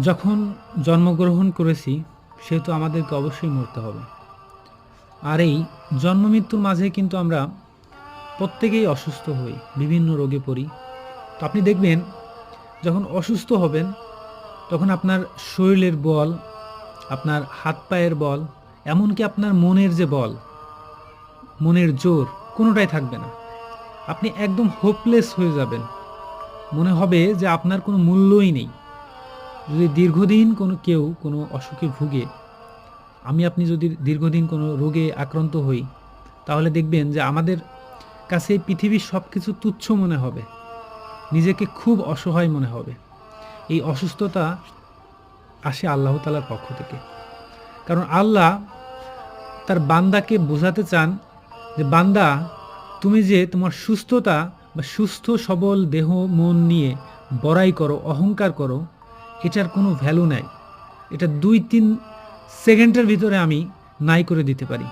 যখন জন্মগ্রহণ করেছি সেহেতু আমাদেরকে অবশ্যই মরতে হবে। আর এই জন্ম মৃত্যুর মাঝে কিন্তু আমরা প্রত্যেকেই অসুস্থ হই, বিভিন্ন রোগে পড়ি। তো আপনি দেখবেন, যখন অসুস্থ হবেন, তখন আপনার শরীরের বল, আপনার হাত পায়ের বল, এমনকি আপনার মনের যে বল, মনের জোর, কোনোটাই থাকবে না। আপনি একদম হোপলেস হয়ে যাবেন। মনে হবে যে আপনার কোনো মূল্যই নেই। যদি দীর্ঘদিন কোনো কেউ কোনো অসুখে ভুগে, আমি আপনি যদি দীর্ঘদিন কোনো রোগে আক্রান্ত হই, তাহলে দেখবেন যে আমাদের কাছে পৃথিবীর সব কিছু তুচ্ছ মনে হবে। নিজেকে খুব অসহায় মনে হবে। এই অসুস্থতা আসে আল্লাহ তালার পক্ষ থেকে। কারণ আল্লাহ তার বান্দাকে বোঝাতে চান যে, বান্দা, তুমি যে তোমার সুস্থতা বা সুস্থ সবল দেহ মন নিয়ে বড়াই করো, অহংকার করো এটার কোনো ভ্যালু নাই। এটা দুই তিন সেকেন্ডের ভিতরে আমি নাই করে দিতে পারি।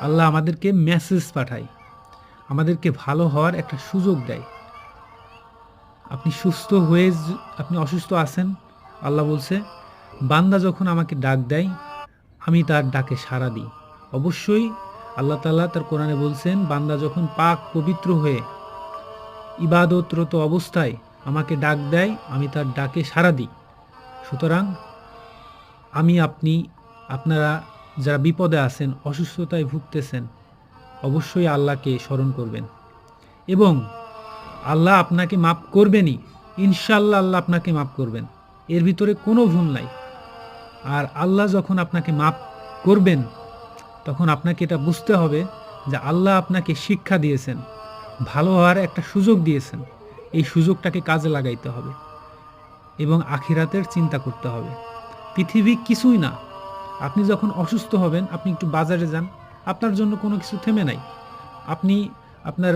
আল্লাহ আমাদেরকে মেসেজ পাঠায়। আমাদেরকে ভালো হওয়ার একটা সুযোগ দেয়। আপনি সুস্থ হয়ে আপনি অসুস্থ আছেন, আল্লাহ বলছে, বান্দা যখন আমাকে ডাক দেয়, আমি তার ডাকে সাড়া দিই। অবশ্যই আল্লাহ তাআলা তার কোরআনে বলছেন, বান্দা যখন পাক পবিত্র হয়ে ইবাদতরত অবস্থায় আমাকে ডাক দেয়, আমি তার ডাকে সাড়া দিই। সুতরাং আমি আপনি, আপনারা যারা বিপদে আছেন, অসুস্থতায় ভুগতেছেন, অবশ্যই আল্লাহকে স্মরণ করবেন। এবং আল্লাহ আপনাকে মাফ করবেনই। ইনশাল্লাহ আল্লাহ আপনাকে মাফ করবেন। এর ভিতরে কোনো ভুল নাই। আর আল্লাহ যখন আপনাকে মাফ করবেন, তখন আপনাকে এটা বুঝতে হবে যে আল্লাহ আপনাকে শিক্ষা দিয়েছেন, ভালো হওয়ার একটা সুযোগ দিয়েছেন। এই সুযোগটাকে কাজে লাগাইতে হবে এবং আখিরাতের চিন্তা করতে হবে। পৃথিবী কিছুই না। আপনি যখন অসুস্থ হবেন, আপনি একটু বাজারে যান। আপনার জন্য কোনো কিছু থেমে নাই। আপনি আপনার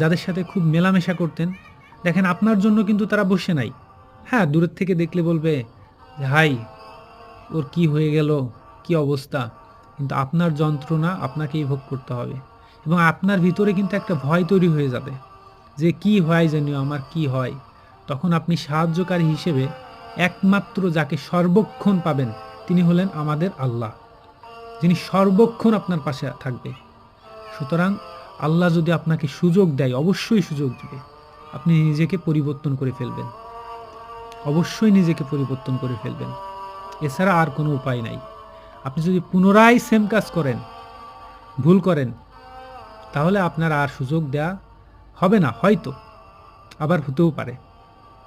যাদের সাথে খুব মেলামেশা করতেন, দেখেন আপনার জন্য কিন্তু তারা বসে নাই। হ্যাঁ দূরের থেকে দেখলে বলবে হাই, ওর কি হয়ে গেল? কি অবস্থা? কিন্তু আপনার যন্ত্রণা আপনাকেই ভোগ করতে হবে। এবং আপনার ভিতরে কিন্তু একটা ভয় তৈরি হয়ে যাবে। যে কি হয় জানিও, আমার কি হয়? তখন আপনি সাহায্যকারী হিসেবে একমাত্র যাকে সর্বক্ষণ পাবেন, তিনি হলেন আমাদের আল্লাহ, যিনি সর্বক্ষণ আপনার পাশে থাকবে। সুতরাং আল্লাহ যদি আপনাকে সুযোগ দেয়, অবশ্যই সুযোগ দেবে। আপনি নিজেকে পরিবর্তন করে ফেলবেন। অবশ্যই নিজেকে পরিবর্তন করে ফেলবেন। এছাড়া আর কোনো উপায় নাই। আপনি যদি পুনরায় সেম কাজ করেন, ভুল করেন, তাহলে আপনার আর সুযোগ দেয়া হবে না হয়তো আবার হতেও পারে।